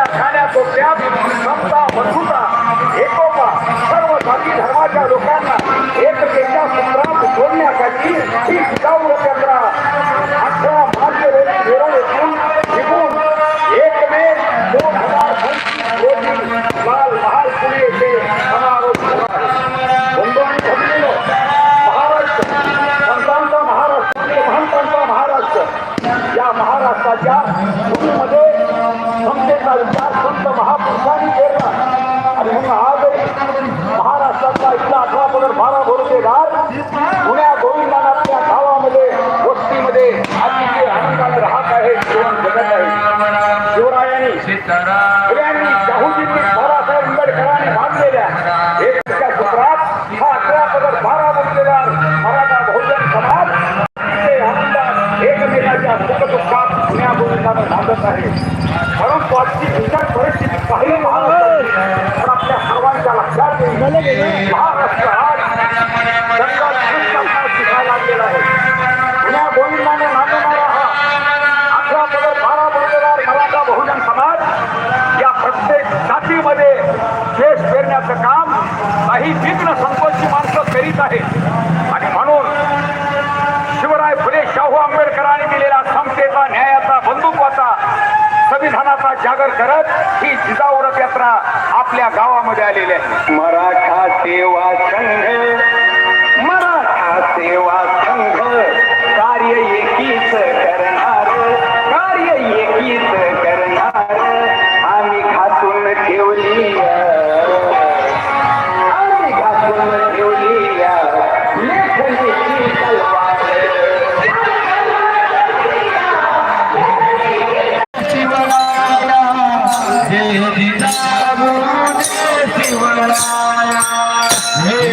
आपल्या खाण्यातोट्यात क्षमता बंधुता एकोपा सर्व जाती धर्माच्या लोकांना एकतेच्या सूत्रात जोडण्यासाठी ही जिजाऊ केंद्र अठरा महाराष्ट्राच्या भूमीमध्ये समतेचा विचार संत महापुरुषांनी केला. आणि म्हणून आज महाराष्ट्रातला इथला अठरा पदर बारा भरोसेदार पुण्या गोविंदानाथच्या गावामध्ये वस्तीमध्ये अतिशय आनंदाने राहत आहे जीवन जगत आहे. शिवरायांनी एकमेकाच्या सुखदुःखात पुण्या गोविंदानं बांधत आहे. परंतु आजची भीषण परिस्थिती पाहिली तर आपल्या सर्वांच्या लक्षात येईल. सादर करत ही जिजाऊ रथ यात्रा आपल्या गावामध्ये आलेली आहे. मराठा सेवा संघ Hey,